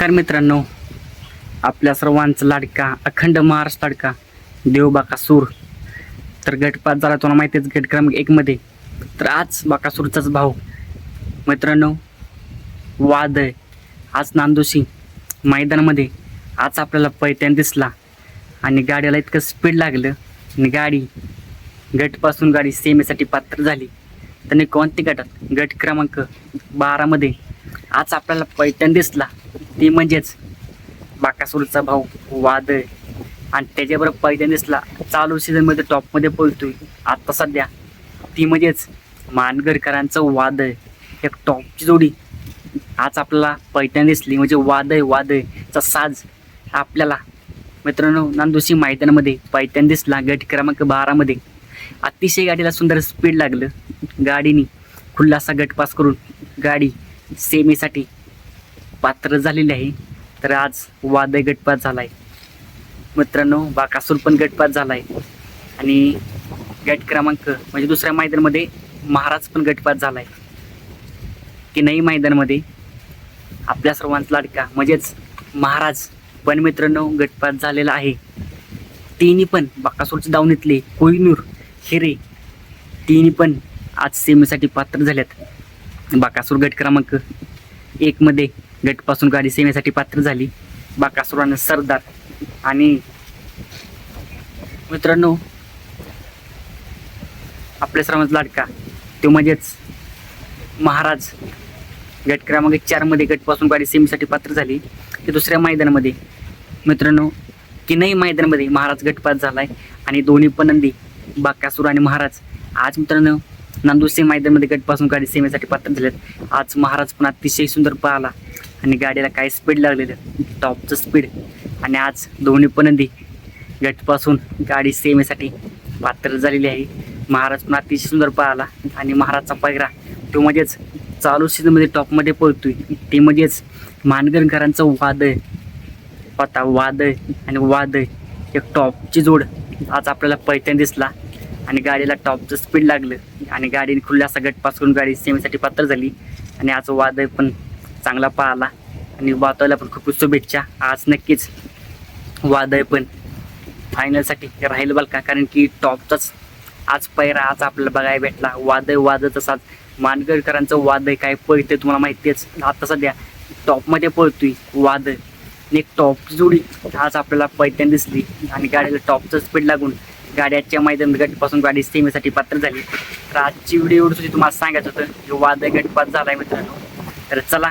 नमस्कार मित्रांनो. आपल्या सर्वांचं लाडका अखंड महाराष्ट्र लाडका देव बाकासूर तर गटपात झाला तुम्हाला माहितीच गट क्रमांक एकमध्ये तर आज बाकासूरचाच भाऊ. मित्रांनो वाद आहे आज नांदोशी मैदानामध्ये. आज आपल्याला पैत्यान दिसला. आणि गाडीला इतकं स्पीड लागलं. आणि गाडी गटपासून गाडी सेमेसाठी पात्र झाली. त्याने कोणती गटात गट क्रमांक बारामध्ये आज आपल्याला पैठण दिसला. ती म्हणजेच बाकासूरचा भाऊ वाद आणि त्याच्याबरोबर पैठण दिसला चालू सीझनमध्ये टॉपमध्ये पळतोय. आता सध्या ती म्हणजेच मानगरकरांचं वाद एक टॉपची जोडी. आज आपल्याला पैठण दिसली म्हणजे वादय वादळचा साज आपल्याला. मित्रांनो नांदोशी मैदानामध्ये पैठण दिसला गट क्रमांक बारामध्ये अतिशय गाडीला सुंदर स्पीड लागलं. गाडीने खुल्लासा गट पास करून गाडी सेमीसाठी पात्र झालेली आहे. तर आज वादय गटपात झाला आहे मित्रांनो बाकासूर पण गटपात झाला आहे आणि गट क्रमांक म्हणजे दुसऱ्या मैदानामध्ये महाराज पण गटपात झाला आहे तीनही मैदानामध्ये? आपल्या सर्वांचा लाडका म्हणजेच महाराज पण मित्रांनो गटपात झालेला आहे. तिन्ही पण बाकासूरचे दावणीतले कोहिनूर हिरे तिन्ही पण आज सेमीसाठी पात्र झाल्यात. बाकासूर गट क्रमांक एकमध्ये गटपासून गाडी सेवेसाठी पात्र झाली. बाकासुरानं सरदार आणि मित्रांनो आपल्या सर्वांचा लाडका तो म्हणजेच महाराज गट क्रमांक चारमध्ये गटपासून गाडी सेमीसाठी पात्र झाली. ते दुसऱ्या मैदानामध्ये मित्रांनो तीनही मैदानामध्ये महाराज गटपात झालाय आणि दोन्ही पण नंदी बाकासूर आणि महाराज आज मित्रांनो नांदुसे मैदानामध्ये गटपासून गाडी सेमीसाठी पात्र झालेत. आज महाराज पण अतिशय सुंदर पाहिला आणि गाडीला काय स्पीड लागलेलं टॉपचं स्पीड आणि आज दोन्ही पण नदी गटपासून गाडी सेमीसाठी पात्र झालेली आहे. महाराज पण अतिशय सुंदर पळाला. आणि महाराजचा पैरा तो म्हणजेच चालू सीझनमध्ये टॉपमध्ये पळतोय. ते म्हणजेच मानगरकरांचं वाद पता वाद आणि वाद एक टॉपची जोड आज आपल्याला पैठण दिसला. आणि गाडीला टॉपचं स्पीड लागलं. आणि गाडीने खुल्ला असा गटपास करून गाडी सेमीसाठी पात्र झाली. आणि आज वाद पण चांगला पाहिला. आणि वातावरला पण खूप शुभेच्छा. आज नक्कीच वादळ पण फायनलसाठी राहील बल का? कारण की टॉपचाच आज पैरा आज आपल्याला बघायला भेटला. वादय वाद आज मानगडकरांचं वादळ काय पळते तुम्हाला माहितीच आता सध्या टॉपमध्ये पळतोय वाद एक टॉप जोडी आज आपल्याला पैठण दिसली. आणि गाडीला टॉपचं स्पीड लागून गाड्याच्या मैदान गटपासून गाडी सेमीसाठी पात्र झाली. तर आजची व्हिडिओ एवढं सुद्धा तुम्हाला सांगायचं होतं की वादय गटपात झालाय मित्रांनो. तर चला